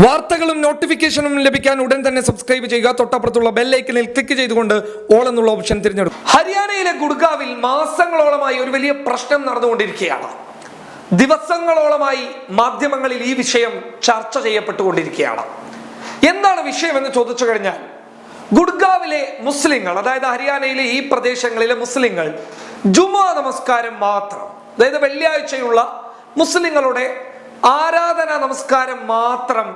വാർത്തകളും നോട്ടിഫിക്കേഷനും ലഭിക്കാൻ ഉടൻ തന്നെ സബ്സ്ക്രൈബ് ചെയ്യുക. തൊട്ടപ്പുറത്തുള്ള ബെല്ലൈക്കനിൽ ക്ലിക്ക് ചെയ്തുകൊണ്ട് ഓൾ എന്നുള്ള ഓപ്ഷൻ തിരഞ്ഞെടുക്കും ഹരിയാനയിലെ ഗുഡ്ഗാവിൽ മാസങ്ങളോളമായി ഒരു വലിയ പ്രശ്നം നടന്നുകൊണ്ടിരിക്കുകയാണ്. ദിവസങ്ങളോളമായി മാധ്യമങ്ങളിൽ ഈ വിഷയം ചർച്ച ചെയ്യപ്പെട്ടുകൊണ്ടിരിക്കുകയാണ്. എന്താണ് വിഷയം എന്ന് ചോദിച്ചു കഴിഞ്ഞാൽ ഗുഡ്ഗാവിലെ മുസ്ലിങ്ങൾ അതായത് ഹരിയാനയിലെ ഈ പ്രദേശങ്ങളിലെ മുസ്ലിങ്ങൾ ജുമാ നമസ്കാരം മാത്രം അതായത് വെള്ളിയാഴ്ചയുള്ള മുസ്ലിങ്ങളുടെ ആരാധനാ നമസ്കാരം മാത്രം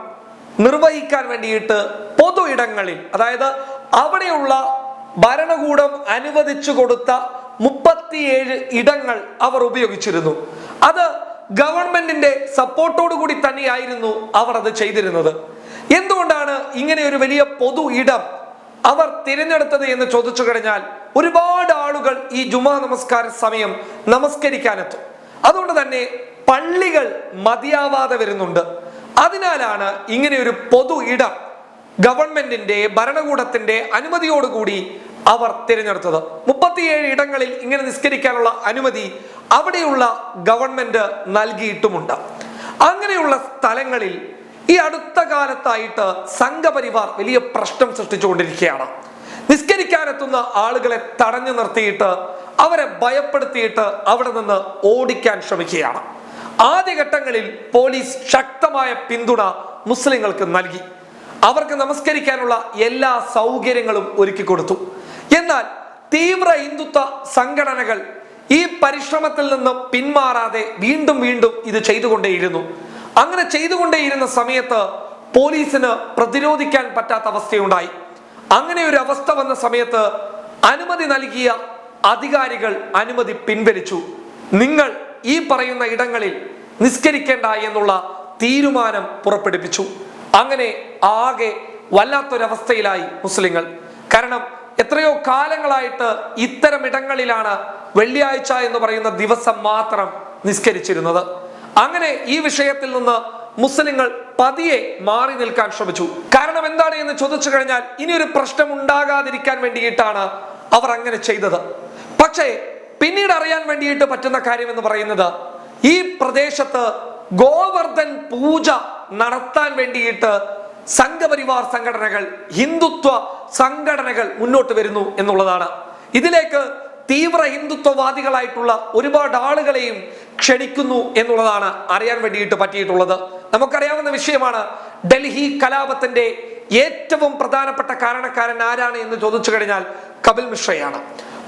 നിർവഹിക്കാൻ വേണ്ടിയിട്ട് പൊതു ഇടങ്ങളിൽ അതായത് അവിടെയുള്ള ഭരണകൂടം അനുവദിച്ചു കൊടുത്ത മുപ്പത്തിയേഴ് ഇടങ്ങൾ അവർ ഉപയോഗിച്ചിരുന്നു. അത് ഗവൺമെന്റിന്റെ സപ്പോർട്ടോടു കൂടി തന്നെയായിരുന്നു അവർ അത് ചെയ്തിരുന്നത്. എന്തുകൊണ്ടാണ് ഇങ്ങനെ ഒരു വലിയ പൊതു ഇടം അവർ തിരഞ്ഞെടുത്തത് എന്ന് ചോദിച്ചു കഴിഞ്ഞാൽ ഒരുപാട് ആളുകൾ ഈ ജുമാ നമസ്കാര സമയം നമസ്കരിക്കാനെത്തും. അതുകൊണ്ട് തന്നെ പള്ളികൾ മതിയാവാതെ വരുന്നുണ്ട്. അതിനാലാണ് ഇങ്ങനെ ഒരു പൊതു ഇടം ഗവൺമെന്റിന്റെ ഭരണകൂടത്തിന്റെ അനുമതിയോടുകൂടി അവർ തിരഞ്ഞെടുത്തത്. മുപ്പത്തിയേഴ് ഇടങ്ങളിൽ ഇങ്ങനെ നിസ്കരിക്കാനുള്ള അനുമതി അവിടെയുള്ള ഗവൺമെന്റ് നൽകിയിട്ടുമുണ്ട്. അങ്ങനെയുള്ള സ്ഥലങ്ങളിൽ ഈ അടുത്ത കാലത്തായിട്ട് സംഘപരിവാർ വലിയ പ്രശ്നം സൃഷ്ടിച്ചുകൊണ്ടിരിക്കുകയാണ്. നിസ്കരിക്കാനെത്തുന്ന ആളുകളെ തടഞ്ഞു നിർത്തിയിട്ട് അവരെ ഭയപ്പെടുത്തിയിട്ട് അവിടെ നിന്ന് ഓടിക്കാൻ ശ്രമിക്കുകയാണ്. ആദ്യഘട്ടങ്ങളിൽ പോലീസ് ശക്തമായ പിന്തുണ മുസ്ലിങ്ങൾക്ക് നൽകി. അവർക്ക് നമസ്കരിക്കാനുള്ള എല്ലാ സൗകര്യങ്ങളും ഒരുക്കി കൊടുത്തു. എന്നാൽ തീവ്ര ഹിന്ദുത്വ സംഘടനകൾ ഈ പരിശ്രമത്തിൽ നിന്ന് പിന്മാറാതെ വീണ്ടും വീണ്ടും ഇത് ചെയ്തുകൊണ്ടേയിരുന്നു. അങ്ങനെ ചെയ്തുകൊണ്ടേയിരുന്ന സമയത്ത് പോലീസിന് പ്രതിരോധിക്കാൻ പറ്റാത്ത അവസ്ഥയുണ്ടായി. അങ്ങനെ ഒരു അവസ്ഥ വന്ന സമയത്ത് അനുമതി നൽകിയ അധികാരികൾ അനുമതി പിൻവലിച്ചു. നിങ്ങൾ ഈ പറയുന്ന ഇടങ്ങളിൽ നിസ്കരിക്കേണ്ട എന്നുള്ള തീരുമാനം പുറപ്പെടുവിച്ചു. അങ്ങനെ ആകെ വല്ലാത്തൊരവസ്ഥയിലായി മുസ്ലിങ്ങൾ. കാരണം എത്രയോ കാലങ്ങളായിട്ട് ഇത്തരം ഇടങ്ങളിലാണ് വെള്ളിയാഴ്ച എന്ന് പറയുന്ന ദിവസം മാത്രം നിസ്കരിച്ചിരുന്നത്. അങ്ങനെ ഈ വിഷയത്തിൽ നിന്ന് മുസ്ലിങ്ങൾ പതിയെ മാറി നിൽക്കാൻ ശ്രമിച്ചു. കാരണം എന്താണ് എന്ന് ചോദിച്ചു കഴിഞ്ഞാൽ ഇനി ഒരു പ്രശ്നം ഉണ്ടാകാതിരിക്കാൻ വേണ്ടിയിട്ടാണ് അവർ അങ്ങനെ ചെയ്തത്. പക്ഷേ പിന്നീട് അറിയാൻ വേണ്ടിയിട്ട് പറ്റുന്ന കാര്യം എന്ന് പറയുന്നത് ഈ പ്രദേശത്ത് ഗോവർദ്ധൻ പൂജ നടത്താൻ വേണ്ടിയിട്ട് സംഘപരിവാർ സംഘടനകൾ ഹിന്ദുത്വ സംഘടനകൾ മുന്നോട്ട് വരുന്നു എന്നുള്ളതാണ്. ഇതിലേക്ക് തീവ്ര ഹിന്ദുത്വവാദികളായിട്ടുള്ള ഒരുപാട് ആളുകളെയും ക്ഷണിക്കുന്നു എന്നുള്ളതാണ് അറിയാൻ വേണ്ടിയിട്ട് പറ്റിയിട്ടുള്ളത്. നമുക്കറിയാവുന്ന വിഷയമാണ് ഡൽഹി കലാപത്തിന്റെ ഏറ്റവും പ്രധാനപ്പെട്ട കാരണക്കാരൻ ആരാണ് എന്ന് ചോദിച്ചു കഴിഞ്ഞാൽ കപിൽ മിശ്രയാണ്.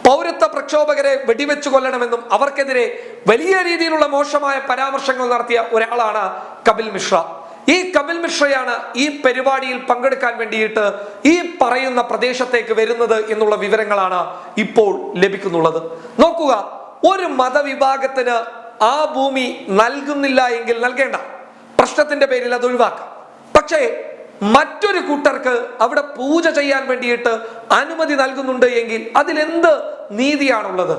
പൗരത്വ പ്രക്ഷോഭകരെ വെടിവെച്ചു കൊല്ലണമെന്നും അവർക്കെതിരെ വലിയ രീതിയിലുള്ള മോശമായ പരാമർശങ്ങൾ നടത്തിയ ഒരാളാണ് കപിൽ മിശ്ര. ഈ കപിൽ മിശ്രയാണ് ഈ പരിപാടിയിൽ പങ്കെടുക്കാൻ വേണ്ടിയിട്ട് ഈ പറയുന്ന പ്രദേശത്തേക്ക് വരുന്നത് എന്നുള്ള വിവരങ്ങളാണ് ഇപ്പോൾ ലഭിക്കുന്നുള്ളത്. നോക്കുക ഒരു മതവിഭാഗത്തിന് ആ ഭൂമി നൽകുന്നില്ല എങ്കിൽ നൽകേണ്ട. പ്രശ്നത്തിന്റെ പേരിൽ അത് ഒഴിവാക്കാം. പക്ഷേ മറ്റൊരു കൂട്ടർക്ക് അവിടെ പൂജ ചെയ്യാൻ വേണ്ടിയിട്ട് അനുമതി നൽകുന്നുണ്ട് എങ്കിൽ അതിലെന്ത് നീതിയാണുള്ളത്.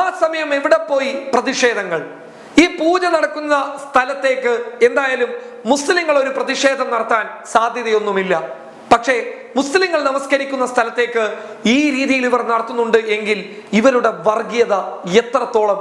ആ സമയം എവിടെ പോയി പ്രതിഷേധങ്ങൾ? ഈ പൂജ നടക്കുന്ന സ്ഥലത്തേക്ക് എന്തായാലും മുസ്ലിങ്ങൾ ഒരു പ്രതിഷേധം നടത്താൻ സാധ്യതയൊന്നുമില്ല. പക്ഷേ മുസ്ലിങ്ങൾ നമസ്കരിക്കുന്ന സ്ഥലത്തേക്ക് ഈ രീതിയിൽ ഇവർ നടത്തുന്നുണ്ട് എങ്കിൽ ഇവരുടെ വർഗീയത എത്രത്തോളം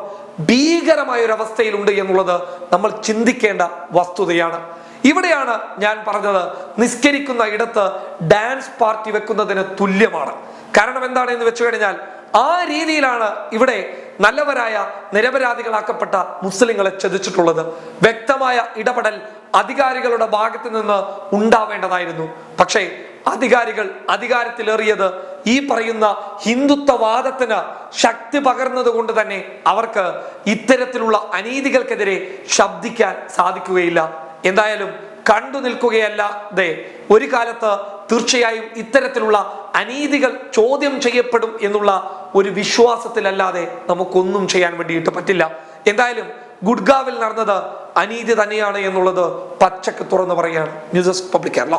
ഭീകരമായ ഒരു അവസ്ഥയിലുണ്ട് എന്നുള്ളത് നമ്മൾ ചിന്തിക്കേണ്ട വസ്തുതയാണ്. ഇവിടെയാണ് ഞാൻ പറഞ്ഞത് നിസ്കരിക്കുന്ന ഇടത്ത് ഡാൻസ് പാർട്ടി വെക്കുന്നതിന് തുല്യമാണ്. കാരണം എന്താണ് എന്ന് വെച്ചു കഴിഞ്ഞാൽ ആ രീതിയിലാണ് ഇവിടെ നല്ലവരായ നിരപരാധികളാക്കപ്പെട്ട മുസ്ലിങ്ങളെ ചതിച്ചിട്ടുള്ളത് വ്യക്തമായ ഇടപെടൽ അധികാരികളുടെ ഭാഗത്ത് നിന്ന് ഉണ്ടാവേണ്ടതായിരുന്നു. പക്ഷേ അധികാരികൾ അധികാരത്തിലേറിയത് ഈ പറയുന്ന ഹിന്ദുത്വവാദത്തിന് ശക്തി പകർന്നത് കൊണ്ട് തന്നെ അവർക്ക് ഇത്തരത്തിലുള്ള അനീതികൾക്കെതിരെ ശബ്ദിക്കാൻ സാധിക്കുകയില്ല. എന്തായാലും കണ്ടു നിൽക്കുകയല്ലാതെ ഒരു കാലത്ത് തീർച്ചയായും ഇത്തരത്തിലുള്ള അനീതികൾ ചോദ്യം ചെയ്യപ്പെടും എന്നുള്ള ഒരു വിശ്വാസത്തിലല്ലാതെ നമുക്കൊന്നും ചെയ്യാൻ വേണ്ടിയിട്ട് പറ്റില്ല. എന്തായാലും ഗുഡ്ഗാവിൽ നടന്നത് അനീതി തന്നെയാണ് എന്നുള്ളത് പച്ചക്ക് തുറന്നു പറയാണ് ന്യൂസ് പബ്ലിക് കേരള.